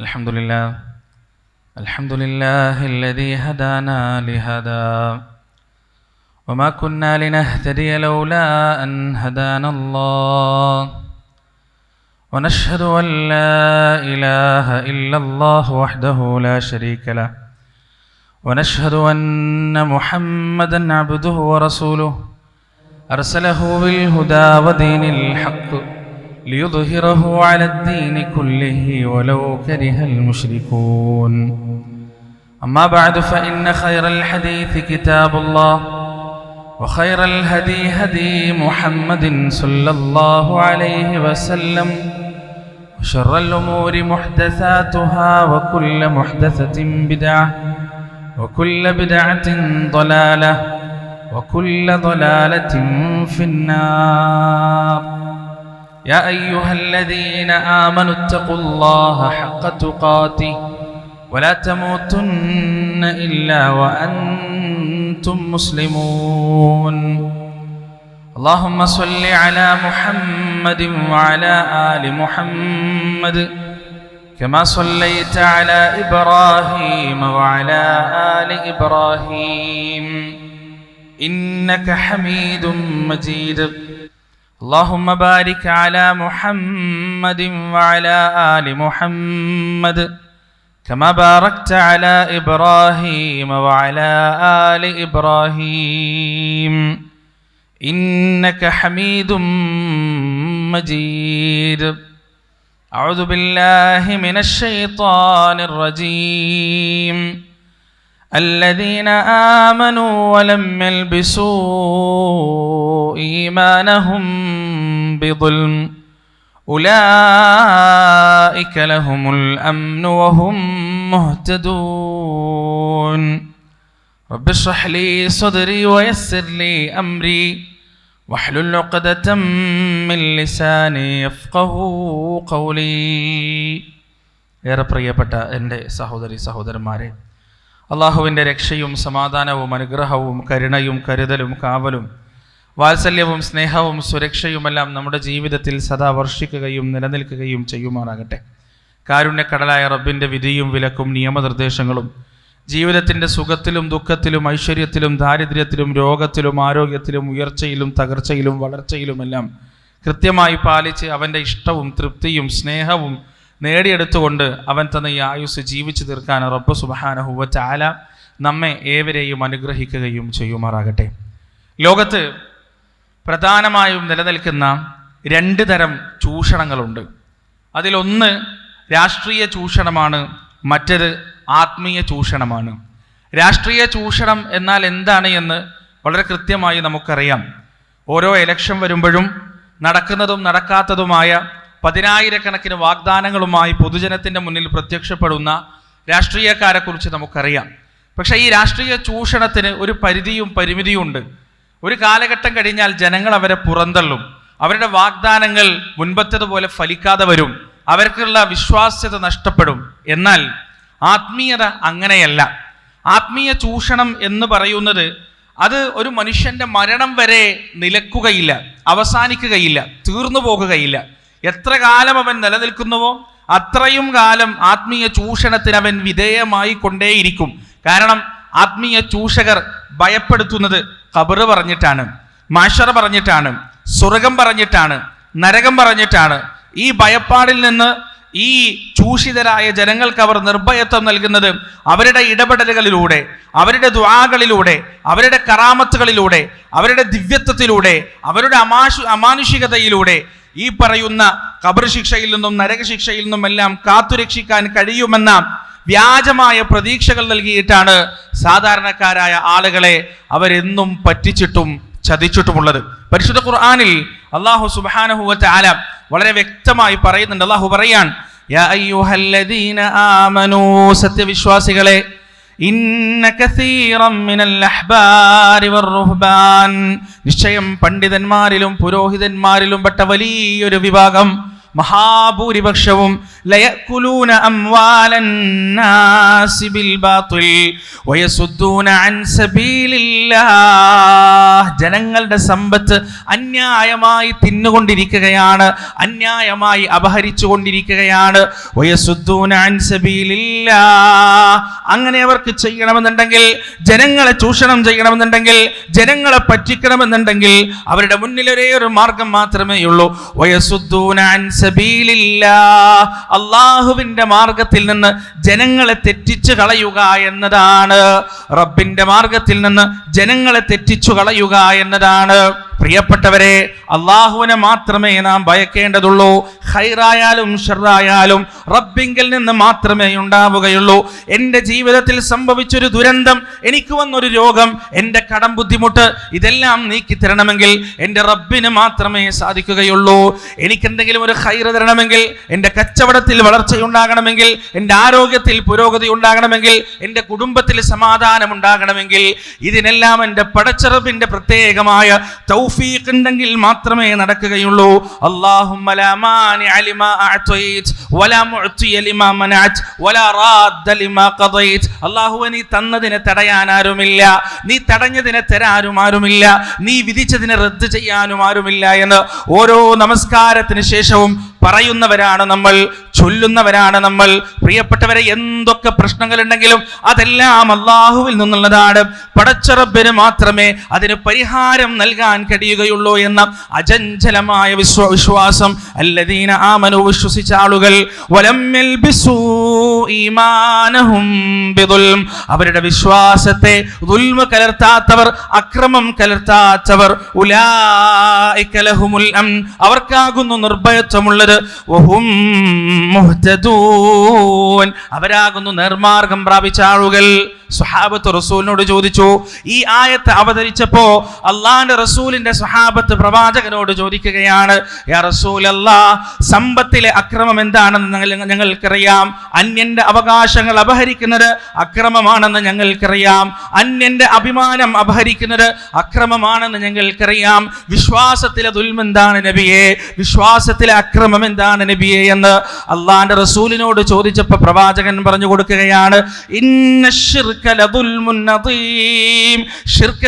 الحمد لله الحمد لله الذي هدانا لهذا. وما كنا لنهتدي لولا أن هدانا الله. ونشهد أن لا إله إلا الله وحده لا شريك له. ونشهد أن محمدا عبده ورسوله. أرسله بالهدى ودين الحق. ليظهره على الدين كله ولو كره المشركون. أما بعد فإن خير الحديث كتاب الله وخير الهدي هدي محمد صلى الله عليه وسلم وشر الأمور محدثاتها وكل محدثة بدعة وكل بدعة ضلالة وكل ضلالة في النار. يا أيها الذين آمنوا اتقوا الله حق تقاته ولا تموتن إلا وأنتم مسلمون. اللهم صل على محمد وعلى آل محمد كما صليت على إبراهيم وعلى آل إبراهيم. إنك حميد مجيد. اللهم بارك على محمد وعلى آل محمد كما باركت على إبراهيم وعلى آل إبراهيم إنك حميد مجيد أعوذ بالله من الشيطان الرجيم الذين آمنوا ولم يلبسوا إيمانهم بظلم أولئك لهم الأمن وهم مهتدون رب اشرح لي صدري ويسر لي أمري واحلل عقدة من لساني يفقه قولي ഏറെ പ്രിയപ്പെട്ട എൻ്റെ സഹോദരി സഹോദരന്മാരെ അള്ളാഹുവിന്റെ രക്ഷയും സമാധാനവും അനുഗ്രഹവും കരുണയും കരുതലും കാവലും വാത്സല്യവും സ്നേഹവും സുരക്ഷയുമെല്ലാം നമ്മുടെ ജീവിതത്തിൽ സദാ വർഷിക്കുകയും നിലനിൽക്കുകയും ചെയ്യുമാറാകട്ടെ. കാരുണ്യക്കടലായ റബ്ബിന്റെ വിധിയും വിലക്കും നിയമനിർദ്ദേശങ്ങളും ജീവിതത്തിന്റെ സുഖത്തിലും ദുഃഖത്തിലും ഐശ്വര്യത്തിലും ദാരിദ്ര്യത്തിലും രോഗത്തിലും ആരോഗ്യത്തിലും ഉയർച്ചയിലും തകർച്ചയിലും വളർച്ചയിലുമെല്ലാം കൃത്യമായി പാലിച്ച് അവന്റെ ഇഷ്ടവും തൃപ്തിയും സ്നേഹവും നേടിയെടുത്തുകൊണ്ട് അവൻ തന്ന ഈ ആയുസ് ജീവിച്ചു തീർക്കാൻ റബ്ബ് സുബഹാനഹുവ ചാല നമ്മെ ഏവരെയും അനുഗ്രഹിക്കുകയും ചെയ്യുമാറാകട്ടെ. ലോകത്ത് പ്രധാനമായും നിലനിൽക്കുന്ന രണ്ട് തരം ചൂഷണങ്ങളുണ്ട്. അതിലൊന്ന് രാഷ്ട്രീയ ചൂഷണമാണ് മറ്റത് ആത്മീയ ചൂഷണമാണ്. രാഷ്ട്രീയ ചൂഷണം എന്നാൽ എന്താണ് എന്ന് വളരെ കൃത്യമായി നമുക്കറിയാം. ഓരോ ഇലക്ഷൻ വരുമ്പോഴും നടക്കുന്നതും നടക്കാത്തതുമായ പതിനായിരക്കണക്കിന് വാഗ്ദാനങ്ങളുമായി പൊതുജനത്തിന്റെ മുന്നിൽ പ്രത്യക്ഷപ്പെടുന്ന രാഷ്ട്രീയക്കാരെക്കുറിച്ച് നമുക്കറിയാം. പക്ഷേ ഈ രാഷ്ട്രീയ ചൂഷണത്തിന് ഒരു പരിധിയും പരിമിതിയും ഉണ്ട് ഒരു കാലഘട്ടം കഴിഞ്ഞാൽ ജനങ്ങൾ അവരെ പുറന്തള്ളും. അവരുടെ വാഗ്ദാനങ്ങൾ മുൻപത്തതുപോലെ ഫലിക്കാതെ വരും. അവർക്കുള്ള വിശ്വാസ്യത നഷ്ടപ്പെടും. എന്നാൽ ആത്മീയത അങ്ങനെയല്ല. ആത്മീയ ചൂഷണം എന്ന് പറയുന്നത് അത് ഒരു മനുഷ്യന്റെ മരണം വരെ നിലക്കുകയില്ല അവസാനിക്കുകയില്ല തീർന്നു പോകുകയില്ല എത്ര കാലം അവൻ നിലനിൽക്കുന്നുവോ അത്രയും കാലം ആത്മീയ ചൂഷണത്തിന് അവൻ വിധേയമായി കൊണ്ടേയിരിക്കും. കാരണം ആത്മീയ ചൂഷകർ ഭയപ്പെടുത്തുന്നത് കബറ് പറഞ്ഞിട്ടാണ് മാഷറ പറഞ്ഞിട്ടാണ് സ്വർഗം പറഞ്ഞിട്ടാണ് നരകം പറഞ്ഞിട്ടാണ്. ഈ ഭയപ്പാടിൽ നിന്ന് ഈ ചൂഷിതരായ ജനങ്ങൾക്ക് അവർ നിർഭയത്വം നൽകുന്നത് അവരുടെ ഇടപെടലുകളിലൂടെ അവരുടെ ദ്വാകളിലൂടെ അവരുടെ കറാമത്തുകളിലൂടെ അവരുടെ ദിവ്യത്വത്തിലൂടെ അവരുടെ അമാശു അമാനുഷികതയിലൂടെ ഈ പറയുന്ന കബർ ശിക്ഷയിൽ നിന്നും നരകശിക്ഷയിൽ നിന്നും എല്ലാം കാത്തുരക്ഷിക്കാൻ കഴിയുമെന്ന വ്യാജമായ പ്രതീക്ഷകൾ നൽകിയിട്ടാണ് സാധാരണക്കാരായ ആളുകളെ അവരെന്നും പറ്റിച്ചിട്ടും ചതിച്ചിട്ടുമുള്ളത്. പരിശുദ്ധ ഖുർആാനിൽ അള്ളാഹു സുബാനഹുവത്തെ ആല വളരെ വ്യക്തമായി പറയുന്നുണ്ട്. അള്ളാഹു പറയാൻ സത്യവിശ്വാസികളെ നിശ്ചയം പണ്ഡിതന്മാരിലും പുരോഹിതന്മാരിലും പെട്ട വലിയൊരു വിഭാഗം മഹാഭൂരിപക്ഷവും ലയക്കുലൂന അംവാലന്നാസി ബിൽ ബാത്തിൽ വയസുദ്ദൂന അൻ സബീലില്ലാഹ്. ജനങ്ങളുടെ സമ്പത്ത് അന്യായമായി തിന്നുകൊണ്ടിരിക്കുകയാണ് അന്യായമായി അപഹരിച്ചുകൊണ്ടിരിക്കുകയാണ്. വയസുദ്ദൂന അൻ സബീലില്ലാഹ്. അങ്ങനെ അവർക്ക് ചെയ്യണമെന്നുണ്ടെങ്കിൽ ജനങ്ങളെ ചൂഷണം ചെയ്യണമെന്നുണ്ടെങ്കിൽ ജനങ്ങളെ പറ്റിക്കണമെന്നുണ്ടെങ്കിൽ അവരുടെ മുന്നിൽ ഒരേ ഒരു മാർഗം മാത്രമേ ഉള്ളൂ വയസുദ്ദൂന അൻ അള്ളാഹുവിന്റെ മാർഗത്തിൽ നിന്ന് ജനങ്ങളെ തെറ്റിച്ചു കളയുക എന്നതാണ്. റബ്ബിന്റെ മാർഗത്തിൽ നിന്ന് ജനങ്ങളെ തെറ്റിച്ചു കളയുക എന്നതാണ്. പ്രിയപ്പെട്ടവരെ അള്ളാഹുവിനെ മാത്രമേ നാം ഭയക്കേണ്ടതുള്ളൂ. ഹൈറായാലും ഷെറായാലും റബ്ബിങ്കിൽ നിന്ന് മാത്രമേ ഉണ്ടാവുകയുള്ളൂ. എന്റെ ജീവിതത്തിൽ സംഭവിച്ചൊരു ദുരന്തം എനിക്ക് വന്നൊരു രോഗം എന്റെ കടം ബുദ്ധിമുട്ട് ഇതെല്ലാം നീക്കി തരണമെങ്കിൽ എന്റെ റബ്ബിന് മാത്രമേ സാധിക്കുകയുള്ളൂ. എനിക്കെന്തെങ്കിലും ഒരു ഹൈറ് തരണമെങ്കിൽ എന്റെ കച്ചവടത്തിൽ വളർച്ചയുണ്ടാകണമെങ്കിൽ എന്റെ ആരോഗ്യത്തിൽ പുരോഗതി ഉണ്ടാകണമെങ്കിൽ എന്റെ കുടുംബത്തിൽ സമാധാനം ഉണ്ടാകണമെങ്കിൽ ഇതിനെല്ലാം എന്റെ പടച്ചറബിന്റെ പ്രത്യേകമായ തൗഫീഖ് ഉണ്ടെങ്കിൽ മാത്രമേ നടക്കുകയുള്ളൂ. അല്ലാഹുമ്മ ലാ മാനി അലിമാ അഅതൈത് വലാ മുഅതി ലിമാ മനഅത് വലാ റാദ്ദ ലിമാ ഖദൈത്. അല്ലാഹുവേ തന്നതിനെ തടയാൻ ആരുമില്ല. നീ തടഞ്ഞതിനെ തരാനും ആരുമില്ല. നീ വിധിച്ചതിനെ റദ്ദ് ചെയ്യാനും ആരുമില്ല എന്ന് ഓരോ നമസ്കാരത്തിന് ശേഷവും പറയുന്നവരാണ് നമ്മൾ. ചൊല്ലുന്നവരാണ് നമ്മൾ. പ്രിയപ്പെട്ടവരെ എന്തൊക്കെ പ്രശ്നങ്ങളുണ്ടെങ്കിലും അതെല്ലാം അള്ളാഹുവിൽ നിന്നുള്ളതാണ്. പടച്ചറബിന് മാത്രമേ അതിന് പരിഹാരം നൽകാൻ കഴിയുകയുള്ളൂ എന്ന അജഞ്ചലമായ വിശ്വ വിശ്വാസം അല്ലദീന ആമനു വിശ്വസിച്ച ആളുകൾ. അവരുടെ വിശ്വാസത്തെ ദുൽമ കലർത്താത്തവർ അക്രമം കലർത്താത്തവർ. അവർക്കാകുന്നു നിർഭയത്വമുള്ളത്. വഹും മുഹ്തദൂൻ. അവരാകുന്നു നിർമാർഗം പ്രാപിച്ച ആളുകൾ. സുഹാബത്ത് റസൂലിനോട് ചോദിച്ചു ഈ ആയത്ത് അവതരിച്ചപ്പോ അള്ളാന്റെ റസൂലിന്റെ സുഹാബത്ത് പ്രവാചകനോട് ചോദിക്കുകയാണ് സമ്പത്തിലെ അക്രമം എന്താണെന്ന് ഞങ്ങൾക്കറിയാം. അന്യന്റെ അവകാശങ്ങൾ അപഹരിക്കുന്നത് അക്രമമാണെന്ന് ഞങ്ങൾക്കറിയാം. അന്യന്റെ അഭിമാനം അപഹരിക്കുന്നത് അക്രമമാണെന്ന് ഞങ്ങൾക്കറിയാം. വിശ്വാസത്തിലെ ദുൽമെന്താണ് നബിയെ? വിശ്വാസത്തിലെ അക്രമം എന്താണ് നബിയെ? എന്ന് അള്ളാന്റെ റസൂലിനോട് ചോദിച്ചപ്പോ പ്രവാചകൻ പറഞ്ഞു കൊടുക്കുകയാണ് ഇന്ന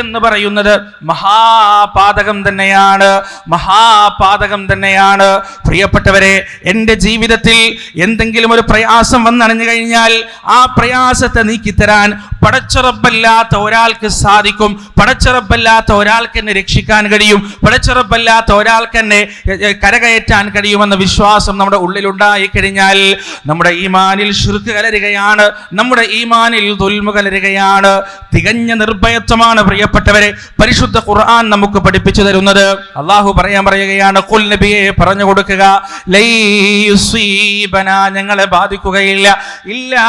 എന്ന് പറയുന്നത് മഹാപാതകം തന്നെയാണ് മഹാപാതകം തന്നെയാണ്. പ്രിയപ്പെട്ടവരെ എന്റെ ജീവിതത്തിൽ എന്തെങ്കിലും ഒരു പ്രയാസം വന്നണഞ്ഞു കഴിഞ്ഞാൽ ആ പ്രയാസത്തെ നീക്കിത്തരാൻ പടച്ചുറപ്പല്ലാത്ത ഒരാൾക്ക് സാധിക്കും പടച്ചുറപ്പല്ലാത്ത ഒരാൾക്ക് എന്നെ രക്ഷിക്കാൻ കഴിയും പടച്ചുറപ്പല്ലാത്ത ഒരാൾക്ക് എന്നെ കരകയറ്റാൻ കഴിയുമെന്ന വിശ്വാസം നമ്മുടെ ഉള്ളിലുണ്ടായി കഴിഞ്ഞാൽ നമ്മുടെ ഈമാനിൽ ഷിർക്ക് കലരുകയാണ് നമ്മുടെ ഈമാനിൽ ദുൽമ കലരുകയാണ്. തികഞ്ഞ നിർഭയത്വമാണ് പ്രിയപ്പെട്ടവരെ പരിശുദ്ധ ഖുർആൻ നമുക്ക് പഠിപ്പിച്ചു തരുന്നത്. അള്ളാഹു പറയാൻ പറയുകയാണ് കുൽ നബിയെ പറഞ്ഞു കൊടുക്കുക ഞങ്ങളെ ബാധിക്കുകയില്ല. ഇല്ലാ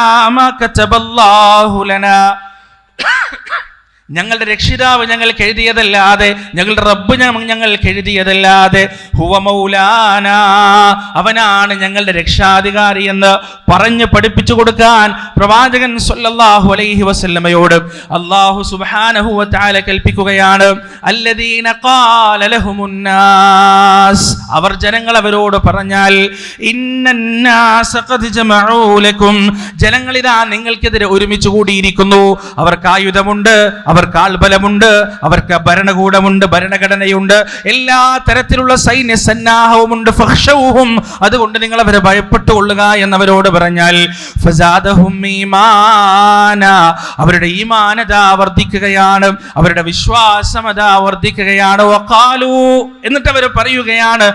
ഞങ്ങളുടെ രക്ഷിതാവ് ഞങ്ങൾക്ക് എഴുതിയതല്ലാതെ ഞങ്ങളുടെ റബ്ബ് ഞങ്ങൾക്ക് എഴുതിയതല്ലാതെ ഹുവ മൗലാന അവനാണ് ഞങ്ങളുടെ രക്ഷാധികാരി എന്ന് പറഞ്ഞു പഠിപ്പിച്ചു കൊടുക്കാൻ പ്രവാചകൻ സല്ലല്ലാഹു അലൈഹി വസല്ലമയോട് അല്ലാഹു സുബ്ഹാനഹു താല കൽപ്പിക്കുകയാണ് അവർ ജനങ്ങൾ അവരോട് പറഞ്ഞാൽ ജനങ്ങളിതാ നിങ്ങൾക്കെതിരെ ഒരുമിച്ച് കൂടിയിരിക്കുന്നു. അവർക്ക് ആയുധമുണ്ട് അവർക്ക് ആൾബലമുണ്ട് അവർക്ക് ഭരണകൂടമുണ്ട് ഭരണഘടനയുണ്ട് എല്ലാ തരത്തിലുള്ള സൈന്യ സന്നാഹവുമുണ്ട്. ഫഖ്ശൗഹും അതുകൊണ്ട് നിങ്ങൾ അവരെ ഭയപ്പെട്ടുകൊള്ളുക എന്നവരോട് പറഞ്ഞാൽ അവരുടെ ഈമാനത വർദ്ധിക്കുകയാണ് അവരുടെ വിശ്വാസമത വർദ്ധിക്കുകയാണ്. വഖാലു എന്നിട്ട് അവർ പറയുകയാണ്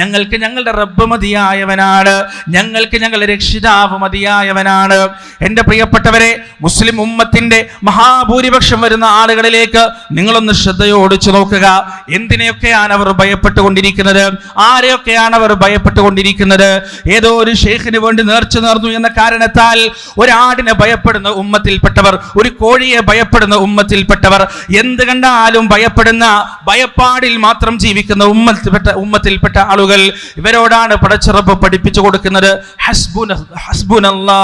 ഞങ്ങൾക്ക് ഞങ്ങളുടെ റബ്ബ് മതിയായവനാണ് ഞങ്ങൾക്ക് ഞങ്ങളുടെ രക്ഷിതാവ് മതിയായവനാണ്. എന്റെ പ്രിയപ്പെട്ടവരെ മുസ്ലിം ഉമ്മത്തിന്റെ മഹാഭൂരിപക്ഷം വരുന്ന ആളുകളിലേക്ക് നിങ്ങളൊന്ന് ശ്രദ്ധയോടിച്ചു നോക്കുക. എന്തിനെയൊക്കെയാണ് അവർ ഭയപ്പെട്ടുകൊണ്ടിരിക്കുന്നത്? ആരെയൊക്കെയാണ് അവർ ഭയപ്പെട്ടുകൊണ്ടിരിക്കുന്നത്? ഏതോ ഒരു ഷെയ്ഖിന് വേണ്ടി നേർച്ച നേർന്നു എന്ന കാരണത്താൽ ഒരാടിനെ ഭയപ്പെടുന്ന ഉമ്മത്തിൽപ്പെട്ടവർ ഒരു കോഴിയെ ഭയപ്പെടുന്ന ഉമ്മത്തിൽപ്പെട്ടവർ എന്ത് കണ്ടാലും ഭയപ്പെടുന്ന ഭയപ്പാടിൽ മാത്രം ജീവിക്കുന്ന ഉമ്മത്തിൽപ്പെട്ട ഉമ്മത്തിൽപ്പെട്ട ആളുകൾ ഇവരോടാണ് പടച്ചിറപ്പ് പഠിപ്പിച്ചു കൊടുക്കുന്നത്. ഹസ്ബുന ഹസ്ബുനല്ലാ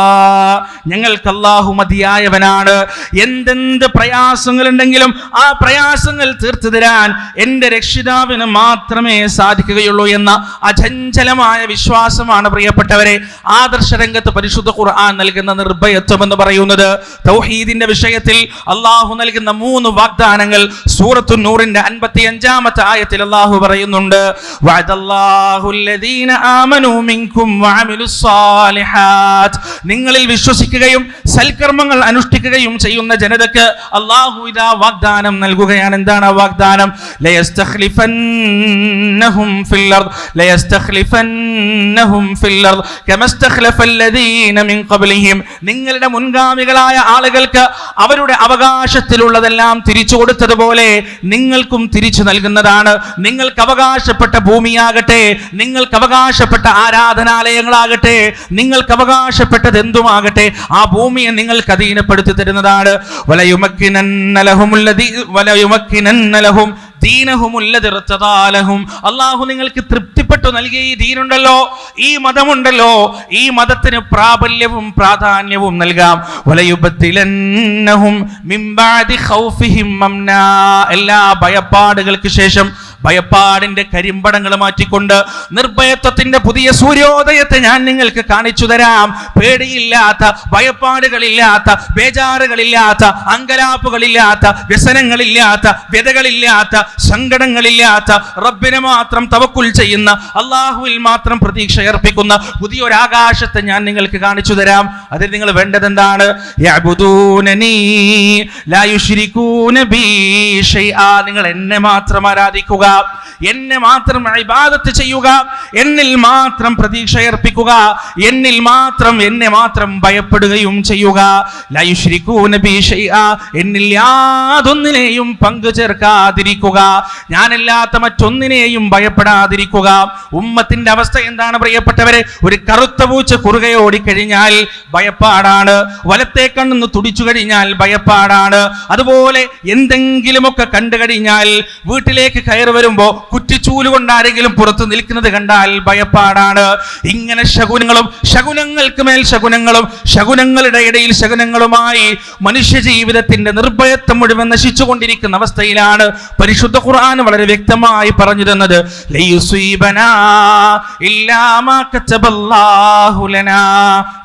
ഞങ്ങൾക്ക് അല്ലാഹു മതിയായ മതിയായവനാണ്. എന്തെന്ത് പ്രയാസങ്ങളുണ്ടെങ്കിലും ആ പ്രയാസങ്ങൾ തീർത്തു തരാൻ എന്റെ രക്ഷിതാവിന് മാത്രമേ സാധിക്കുകയുള്ളൂ എന്ന അചഞ്ചലമായ വിശ്വാസമാണ് പ്രിയപ്പെട്ടവരെ. ആദർശ രംഗത്ത് പരിശുദ്ധ ഖുർആൻ നൽകുന്ന നിർഭയത്വം എന്ന് പറയുന്നത് തൗഹീദിന്റെ വിഷയത്തിൽ അള്ളാഹു നൽകുന്ന മൂന്ന് വാഗ്ദാനങ്ങൾ സൂറത്തു നൂറിന്റെ അൻപത്തി അഞ്ചാമത്തെ ആയത്തിൽ അള്ളാഹു പറയുന്നുണ്ട്. നിങ്ങളിൽ വിശ്വസിക്കുകയും സൽക്കർമ്മങ്ങൾ അനുഷ്ഠിക്കുകയും ചെയ്യുന്ന ജനതക്ക് അള്ളാഹു വാഗ്ദാനം നൽകുകയാണ്. എന്താണ് ആ വാഗ്ദാനം? നിങ്ങളുടെ മുൻഗാമികളായ ആളുകൾക്ക് അവരുടെ അവകാശത്തിലുള്ളതെല്ലാം തിരിച്ചു കൊടുത്തതുപോലെ നിങ്ങൾക്കും തിരിച്ചു നൽകുന്നതാണ്. നിങ്ങൾക്ക് അവകാശപ്പെട്ട ഭൂമിയാകട്ടെ നിങ്ങൾക്ക് അവകാശപ്പെട്ട ആരാധനാലയങ്ങളാകട്ടെ നിങ്ങൾക്ക് അവകാശപ്പെട്ടത് എന്തുമാകട്ടെ ആ ഭൂമിയെ നിങ്ങൾക്ക് അധീനപ്പെടുത്തി തരുന്നതാണ് അള്ളാഹു നിങ്ങൾക്ക് തൃപ്തിപ്പെട്ടു നൽകിയ ഈ ദീനുണ്ടല്ലോ ഈ മതമുണ്ടല്ലോ ഈ മതത്തിന് പ്രാബല്യവും പ്രാധാന്യവും നൽകാം. എല്ലാ ഭയപ്പാടുകൾക്ക് ശേഷം ഭയപ്പാടിന്റെ കരിമ്പടങ്ങൾ മാറ്റിക്കൊണ്ട് നിർഭയത്വത്തിന്റെ പുതിയ സൂര്യോദയത്തെ ഞാൻ നിങ്ങൾക്ക് കാണിച്ചു തരാം. പേടിയില്ലാത്ത ഭയപ്പാടുകളില്ലാത്ത ബേജാറുകളില്ലാത്ത അങ്കലാപ്പുകളില്ലാത്ത വ്യസനങ്ങളില്ലാത്ത വ്യതകളില്ലാത്ത സങ്കടങ്ങളില്ലാത്ത റബ്ബിനെ മാത്രം തവക്കുൽ ചെയ്യുന്ന അള്ളാഹുവിൽ മാത്രം പ്രതീക്ഷ അർപ്പിക്കുന്ന പുതിയൊരാകാശത്തെ ഞാൻ നിങ്ങൾക്ക് കാണിച്ചു തരാം. അതിൽ നിങ്ങൾ വേണ്ടത് എന്താണ്? നിങ്ങൾ എന്നെ മാത്രം ആരാധിക്കുക. എന്നെ മാത്രം ഇബാദത്ത് ചെയ്യുക. എന്നിൽ മാത്രം പ്രതീക്ഷ അർപ്പിക്കുക. എന്നിൽ മാത്രം എന്നെ മാത്രം ഭയപ്പെടുകയും ചെയ്യുക. എന്നിൽ യാതൊന്നിനെയും പങ്കു ചേർക്കാതിരിക്കുക. ഞാനല്ലാത്ത മറ്റൊന്നിനെയും ഭയപ്പെടാതിരിക്കുക. ഉമ്മത്തിന്റെ അവസ്ഥ എന്താണ് പ്രിയപ്പെട്ടവരെ? ഒരു കറുത്ത പൂച്ച കുറുകെ ഓടിക്കഴിഞ്ഞാൽ ഭയപ്പാടാണ്. വലത്തെ കണ്ണെന്ന് തുടിച്ചു കഴിഞ്ഞാൽ ഭയപ്പാടാണ്. അതുപോലെ എന്തെങ്കിലുമൊക്കെ കണ്ടു കഴിഞ്ഞാൽ വീട്ടിലേക്ക് കയറി വരുമ്പോ കുറ്റിച്ചൂൽ കൊണ്ട് ആരെങ്കിലും പുറത്ത് നിൽക്കുന്നത് കണ്ടാൽ ഭയപ്പാടാണ്. ഇങ്ങനെ ശകുനങ്ങളും ശകുനങ്ങൾക്ക് മേൽ ശകുനങ്ങളും ശകുനങ്ങളുടെ ഇടയിൽ ശകുനങ്ങളുമായി മനുഷ്യ ജീവിതത്തിന്റെ നിർഭയത്വം മുഴുവൻ നശിച്ചുകൊണ്ടിരിക്കുന്ന അവസ്ഥയിലാണ് പരിശുദ്ധ ഖുർആൻ വളരെ വ്യക്തമായി പറഞ്ഞു തന്നത്.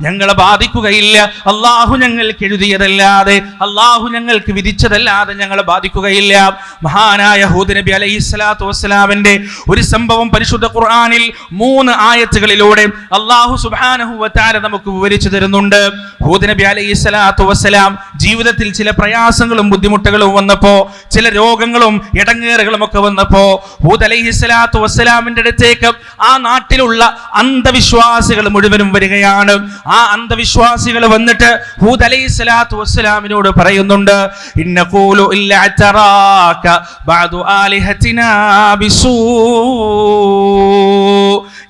ഞങ്ങളെ ബാധിക്കുകയില്ല. അള്ളാഹു ഞങ്ങൾക്ക് എഴുതിയതല്ലാതെ അള്ളാഹു ഞങ്ങൾക്ക് വിധിച്ചതല്ലാതെ ഞങ്ങളെ ബാധിക്കുകയില്ല. മഹാനായ ഹൂദ് നബി അലൈഹി സ്വലാത്തു വസ്സലാമിന്റെ ഒരു സംഭവം പരിശുദ്ധ ഖുർആാനിൽ മൂന്ന് ആയത്തുകളിലൂടെ അള്ളാഹു സുബാനഹു വത്താല നമുക്ക് വിവരിച്ചു തരുന്നുണ്ട്. ഹൂദ് നബി അലൈഹി സ്വലാത്തു വസ്സലാം ജീവിതത്തിൽ ചില പ്രയാസങ്ങളും ബുദ്ധിമുട്ടുകളും വന്നപ്പോ ചില രോഗങ്ങളും ഇടങ്ങേറുകളും ഒക്കെ വന്നപ്പോ ഹൂദ് അലഹിസ്ലാത്തു വസ്സലാമിന്റെ അടുത്തേക്ക് ആ നാട്ടിലുള്ള അന്ധവിശ്വാസികൾ മുഴുവനും വരികയാണ്. ആ അന്ധവിശ്വാസികൾ വന്നിട്ട് ഹൂദ് അലൈഹി വസ്സലാമിനോട് പറയുന്നുണ്ട്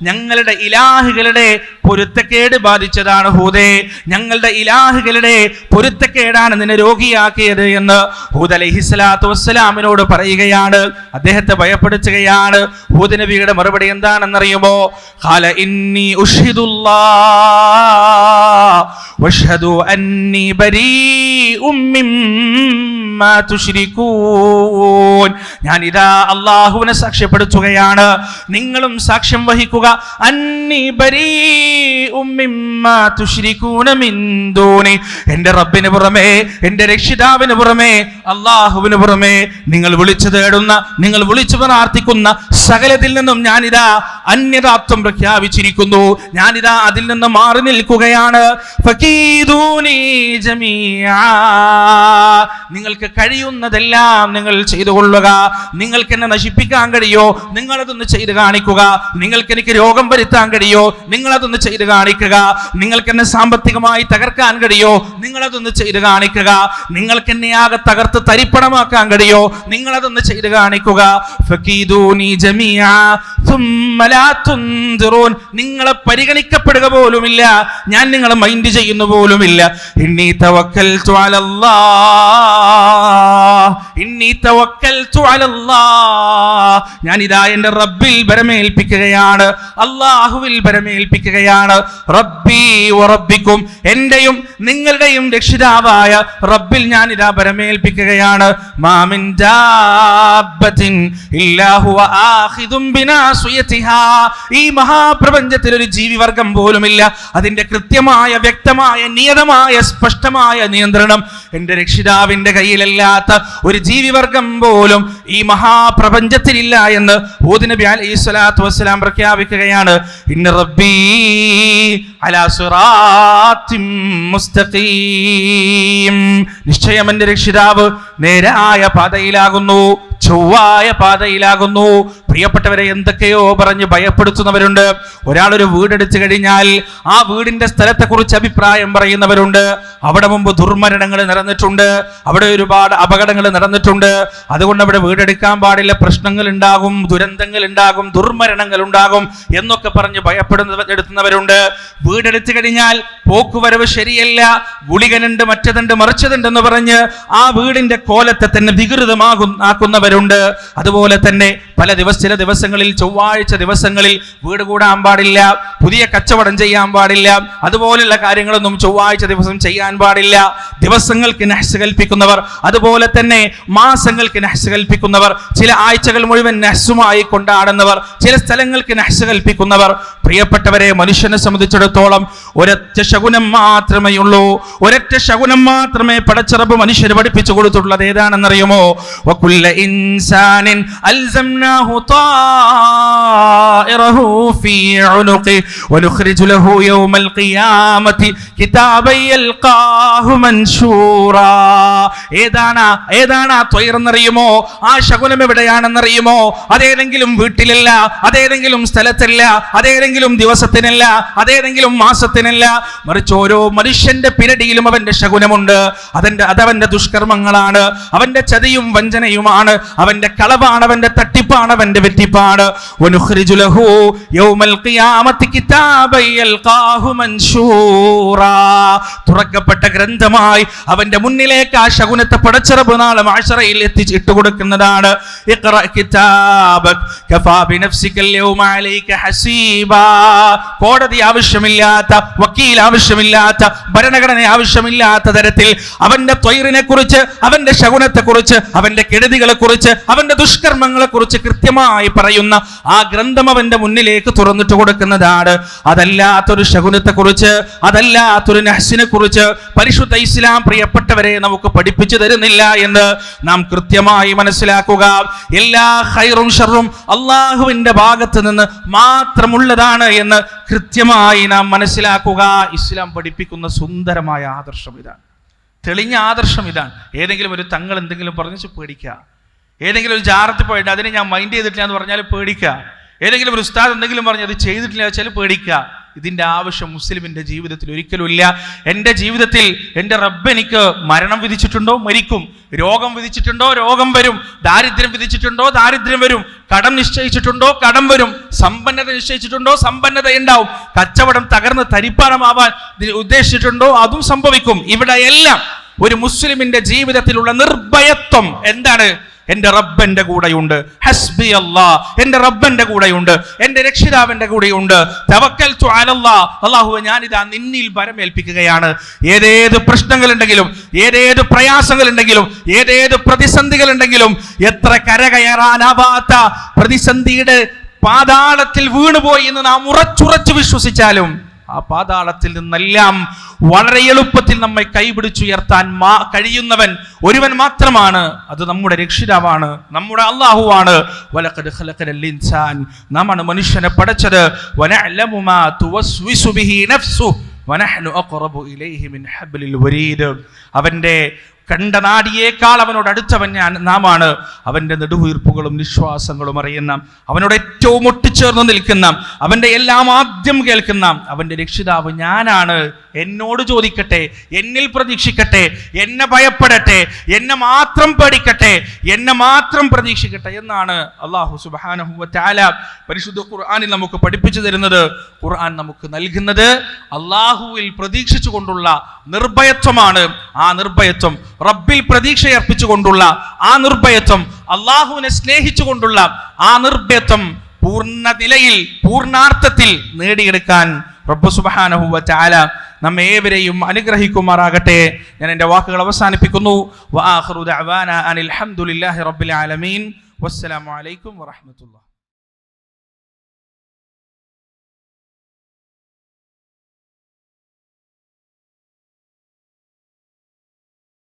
ഞങ്ങളുടെ ഇലാഹുകളുടെ പൊരുത്തക്കേട് ബാധിച്ചതാണ് ഹൂദേ ഞങ്ങളുടെ ഇലാഹുകളുടെ പൊരുത്തക്കേടാണ് നിന്നെ രോഗിയാക്കിയത് എന്ന് ഹൂദ് അലൈഹിസ്സലാത്തു വസ്സലാമിനോട് പറയുകയാണ്. അദ്ദേഹത്തെ ഭയപ്പെടുത്തുകയാണ്. ഹൂദ് നബിയുടെ മറുപടി എന്താണെന്നറിയുമോ? ഖാല ഇന്നി വഷ്ഹദു അന്നി ബരീഉം മിമ്മാ ഞാൻ ഇതാ അള്ളാഹുവിനെ സാക്ഷ്യപ്പെടുത്തുകയാണ്. നിങ്ങളും സാക്ഷ്യം വഹിക്കുക. അന്നി മിമ്മാ മിൻ ദൂനി. റബ്ബിന് പുറമേ എന്റെ രക്ഷിതാവിന് പുറമേ അള്ളാഹുവിന് പുറമേ നിങ്ങൾ വിളിച്ചു തേടുന്ന നിങ്ങൾ വിളിച്ചു പ്രാർത്ഥിക്കുന്ന സകലത്തിൽ നിന്നും ഞാനിതാ അന്യതാത്വം പ്രഖ്യാപിച്ചിരിക്കുന്നു. ഞാനിതാ അതിൽ നിന്ന് മാറി നിൽക്കുകയാണ്. നിങ്ങൾക്ക് കഴിയുന്നതെല്ലാം നിങ്ങൾ ചെയ്തു കൊള്ളുക. നിങ്ങൾക്ക് എന്നെ നശിപ്പിക്കാൻ കഴിയോ? നിങ്ങളതൊന്ന് ചെയ്ത് കാണിക്കുക. നിങ്ങൾക്ക് എനിക്ക് രോഗം വരുത്താൻ കഴിയോ? നിങ്ങളതൊന്ന് ചെയ്ത് കാണിക്കുക. നിങ്ങൾക്ക് എന്നെ സാമ്പത്തികമായി തകർക്കാൻ കഴിയോ? നിങ്ങളതൊന്ന് ചെയ്ത് കാണിക്കുക. നിങ്ങൾക്ക് എന്നെ ആകെ തകർത്ത് തരിപ്പണമാക്കാൻ കഴിയോ? നിങ്ങളതൊന്ന് ചെയ്ത് കാണിക്കുക. നിങ്ങളെ പരിഗണിക്കപ്പെടുക പോലുമില്ല. ഞാൻ നിങ്ങളെ മൈൻഡ് ചെയ്യുന്നു പോലുമില്ല. ഞാൻ ഇതാ എന്റെ റബ്ബിൽ ബരമേൽപ്പിക്കുകയാണ് അള്ളാഹുവിൽ ബരമേൽപ്പിക്കുകയാണ് റബ്ബി റബ്ബിക്കും എന്റെയും നിങ്ങളുടെയും രക്ഷിതാവായ റബ്ബിൽ ഞാൻ ഇതാ പരമേൽപ്പിക്കുകയാണ്. ഈ മഹാപ്രപഞ്ചത്തിൽ ഒരു ജീവിവർഗം പോലുമില്ല. അതിന്റെ കൃത്യമായ വ്യക്തമായ നിയതമായ സ്പഷ്ടമായ നിയന്ത്രണം എന്റെ രക്ഷിതാവിന്റെ കയ്യിലല്ലാത്ത ഒരു ജീവിവർഗം പോലും ഈ മഹാപ്രപഞ്ചത്തിലില്ല എന്ന് ഹൂദ് നബി അലൈഹി സ്വലാത്തു വസ്സലാം പ്രഖ്യാപിക്കുകയാണ്. ഇന്ന റബ്ബീ നിശ്ചയം എന്റെ രക്ഷിതാവ് നേരായ പാതയിലാകുന്നു. ചൊവ്വായ പാതയിലാകുന്നു. പ്രിയപ്പെട്ടവരെ എന്തൊക്കെയോ പറഞ്ഞ് ഭയപ്പെടുത്തുന്നവരുണ്ട്. ഒരാൾ ഒരു വീടെടുത്തു കഴിഞ്ഞാൽ ആ വീടിന്റെ സ്ഥലത്തെക്കുറിച്ച് അഭിപ്രായം പറയുന്നവരുണ്ട്. അവിടെ മുമ്പ് ദുർമരണങ്ങൾ നടന്നിട്ടുണ്ട്. അവിടെ ഒരുപാട് അപകടങ്ങൾ നടന്നിട്ടുണ്ട്. അതുകൊണ്ട് അവിടെ വീടെടുക്കാൻ പാടില്ല. പ്രശ്നങ്ങൾ ഉണ്ടാകും ദുരന്തങ്ങൾ ഉണ്ടാകും ദുർമരണങ്ങൾ ഉണ്ടാകും എന്നൊക്കെ പറഞ്ഞ് ഭയപ്പെടുന്ന എടുത്തുന്നവരുണ്ട് വീടെടുത്തു കഴിഞ്ഞാൽ പോക്കുവരവ് ശരിയല്ല. ഗുളികനുണ്ട് മറ്റതുണ്ട് മറിച്ചതുണ്ടെന്ന് പറഞ്ഞ് ആ വീടിന്റെ കോലത്തെ തന്നെ വികൃതമാകും ആക്കുന്നവരുണ്ട് അതുപോലെ തന്നെ പല ദിവസ ചില ദിവസങ്ങളിൽ ചൊവ്വാഴ്ച ദിവസങ്ങളിൽ വീട് കൂടാൻ പാടില്ല പുതിയ കച്ചവടം ചെയ്യാൻ പാടില്ല അതുപോലുള്ള കാര്യങ്ങളൊന്നും ചൊവ്വാഴ്ച ദിവസം ചെയ്യാൻ പാടില്ല. ദിവസങ്ങൾക്ക് നഹ്സ് കൽപ്പിക്കുന്നവർ അതുപോലെ തന്നെ മാസങ്ങൾക്ക് നഹ്സ് കൽപ്പിക്കുന്നവർ ചില ആഴ്ചകൾ മുഴുവൻ നഹ്സുമായി കൊണ്ടാടുന്നവർ ചില സ്ഥലങ്ങൾക്ക് നഹ്സ് കൽപ്പിക്കുന്നവർ. പ്രിയപ്പെട്ടവരെ മനുഷ്യനെ സംബന്ധിച്ചിടത്തോളം ഒരൊറ്റ ശകുനം മാത്രമേ ഉള്ളൂ. ഒരൊറ്റ ശകുനം മാത്രമേ പടച്ചിറപ്പ് മനുഷ്യന് പഠിപ്പിച്ചു കൊടുത്തിട്ടുള്ളത് ഏതാണെന്നറിയുമോ? വകുല്ല ഇൻസാനിൻ അൽസംനാഹു طائره في عنقه ونخرج له يوم القيامة كتابا يلقاه منشورا ഏതാണ് ഏതാണ് ആ ത്വയറെന്നറിയുമോ ആ ശകുനം എവിടെയാണെന്നറിയുമോ അതേതെങ്കിലും വീട്ടിലല്ല അതേതെങ്കിലും സ്ഥലത്തല്ല അതേതെങ്കിലും ദിവസത്തിനല്ല അതേതെങ്കിലും മാസത്തിനല്ല മറിച്ച് ഓരോ മനുഷ്യന്റെ പിരടിയിലും അവന്റെ ശകുനമുണ്ട് അതിന്റെ അതവന്റെ ദുഷ്കർമ്മങ്ങളാണ് അവന്റെ ചതിയും വഞ്ചനയുമാണ് അവന്റെ കളവാണ് അവന്റെ തട്ടിപ്പാണ് അവന്റെ വെറ്റിപ്പാണ് തുറക്കപ്പെട്ട ഗ്രന്ഥമായി അവന്റെ മുന്നിലേക്ക് ആ ശകുനത്തെ പടച്ചിറപ്പ് നാളെ മാഷറയിൽ എത്തിച്ച് ഇട്ടുകൊടുക്കുന്നതാണ് കൊടുക്കുന്നതാണ്. കോടതി ആവശ്യമില്ലാത്ത വക്കീൽ ആവശ്യമില്ലാത്ത ഭരണഘടന ആവശ്യമില്ലാത്ത തരത്തിൽ അവന്റെ ത്വയറിനെ കുറിച്ച് അവന്റെ ശകുനത്തെ കുറിച്ച് അവന്റെ കെടുതികളെ കുറിച്ച് അവന്റെ ദുഷ്കർമ്മങ്ങളെ കുറിച്ച് കൃത്യമായി പറയുന്ന ആ ഗ്രന്ഥം അവന്റെ മുന്നിലേക്ക് തുറന്നിട്ട് കൊടുക്കുന്നതാണ്. അതല്ലാത്തൊരു ശകുനത്തെ കുറിച്ച് അതല്ലാത്തൊരു നഹ്സിനെ കുറിച്ച് പരിശുദ്ധ ഇസ്ലാം പ്രിയപ്പെട്ടവരെ നമുക്ക് പഠിപ്പിച്ചു തരുന്നില്ല എന്ന് നാം കൃത്യമായി മനസ്സിലാക്കുക. എല്ലാ ഹൈറും ഷറും അള്ളാഹുവിന്റെ ഭാഗത്ത് നിന്ന് മാത്രമുള്ളതാണ് എന്ന് കൃത്യമായി നാം മനസ്സിലാക്കുക. ഇസ്ലാം പഠിപ്പിക്കുന്ന സുന്ദരമായ ആദർശം ഇതാണ്. തെളിഞ്ഞ ആദർശം ഇതാണ്. ഏതെങ്കിലും ഒരു തങ്ങൾ എന്തെങ്കിലും പറഞ്ഞു പേടിക്കുക. ഏതെങ്കിലും ഒരു ജാറത്തിൽ പോയിട്ട് അതിനെ ഞാൻ മൈൻഡ് ചെയ്തിട്ടില്ല എന്ന് പറഞ്ഞാൽ പേടിക്കുക. ഏതെങ്കിലും ഒരു ഉസ്താദ് എന്തെങ്കിലും പറഞ്ഞ് അത് ചെയ്തിട്ടില്ല വെച്ചാൽ പേടിക്കുക. ഇതിന്റെ ആവശ്യം മുസ്ലിമിന്റെ ജീവിതത്തിൽ ഒരിക്കലും ഇല്ല എന്റെ ജീവിതത്തിൽ എന്റെ റബ്ബ് എനിക്ക് മരണം വിധിച്ചിട്ടുണ്ടോ? മരിക്കും. രോഗം വിധിച്ചിട്ടുണ്ടോ? രോഗം വരും. ദാരിദ്ര്യം വിധിച്ചിട്ടുണ്ടോ? ദാരിദ്ര്യം വരും. കടം നിശ്ചയിച്ചിട്ടുണ്ടോ? കടം വരും. സമ്പന്നത നിശ്ചയിച്ചിട്ടുണ്ടോ? സമ്പന്നത ഉണ്ടാവും. കച്ചവടം തകർന്ന് തരിപ്പാണമാവാൻ ഉദ്ദേശിച്ചിട്ടുണ്ടോ? അതും സംഭവിക്കും. ഇവിടെ എല്ലാം ഒരു മുസ്ലിമിന്റെ ജീവിതത്തിലുള്ള നിർഭയത്വം. എന്താണ്? എന്റെ റബ്ബന്റെ കൂടെയുണ്ട്. ഹസ്ബി അല്ലാ എന്റെ റബ്ബന്റെ കൂടെയുണ്ട്. എന്റെ രക്ഷിതാവിന്റെ കൂടെയുണ്ട്. തവക്കൽ അള്ളാഹു ഞാനിതാ നിന്നിൽ ഭരമേൽപ്പിക്കുകയാണ് ഏതേത് പ്രശ്നങ്ങളുണ്ടെങ്കിലും ഏതേത് പ്രയാസങ്ങളുണ്ടെങ്കിലും ഏതേത് പ്രതിസന്ധികളുണ്ടെങ്കിലും എത്ര കരകയറാനാവാത്ത പ്രതിസന്ധിയുടെ പാതാളത്തിൽ വീണുപോയി എന്ന് നാം ഉറച്ചുറച്ചു വിശ്വസിച്ചാലും ആ പാതാളത്തിൽ നിന്നെല്ലാം വളരെ എളുപ്പത്തിൽ നമ്മെ കൈപിടിച്ചുയർത്താൻ മാ കഴിയുന്നവൻ ഒരുവൻ മാത്രമാണ്. അത് നമ്മുടെ രക്ഷിതാവാണ് നമ്മുടെ അള്ളാഹുവാണ് നാമാണ് മനുഷ്യനെ പഠിച്ചത് അവന്റെ കണ്ട നാടിയേക്കാൾ അവനോട് അടുത്തവൻ ഞാൻ നാമാണ്. അവന്റെ നെടുവീർപ്പുകളും നിശ്വാസങ്ങളും അറിയുന്ന അവനോട് ഏറ്റവും ഒട്ടിച്ചേർന്ന് നിൽക്കുന്ന അവന്റെ എല്ലാം ആദ്യം കേൾക്കുന്ന അവന്റെ രക്ഷിതാവ് ഞാനാണ്. എന്നോട് ചോദിക്കട്ടെ എന്നിൽ പ്രതീക്ഷിക്കട്ടെ എന്നെ ഭയപ്പെടട്ടെ എന്നെ മാത്രം പേടിക്കട്ടെ എന്നെ മാത്രം പ്രതീക്ഷിക്കട്ടെ എന്നാണ് അള്ളാഹു സുബാനഹു ചാല പരിശുദ്ധ ഖുർആാനിൽ നമുക്ക് പഠിപ്പിച്ചു തരുന്നത്. ഖുർആൻ നമുക്ക് നൽകുന്നത് അള്ളാഹുവിൽ പ്രതീക്ഷിച്ചുകൊണ്ടുള്ള നിർഭയത്വമാണ്. ആ നിർഭയത്വം റബ്ബിൽ പ്രതീക്ഷയർപ്പിച്ചുകൊണ്ടുള്ള ആ നിർഭയത്വം അള്ളാഹുവിനെ സ്നേഹിച്ചുകൊണ്ടുള്ള ആ നിർഭയത്വം പൂർണ നിലയിൽ പൂർണാർത്ഥത്തിൽ നേടിയെടുക്കാൻ റബ്ബു സുബാനഹുവ ചാല നമ്മെ ഏവരെയും അനുഗ്രഹിക്കുമാറാകട്ടെ. ഞാൻ എന്റെ വാക്കുകൾ അവസാനിപ്പിക്കുന്നു. അനിൽ ഹംദുലില്ലാഹി റബ്ബിൽ ആലമീൻ. വസ്സലാമു അലൈക്കും വറഹ്മത്തുള്ളാഹി.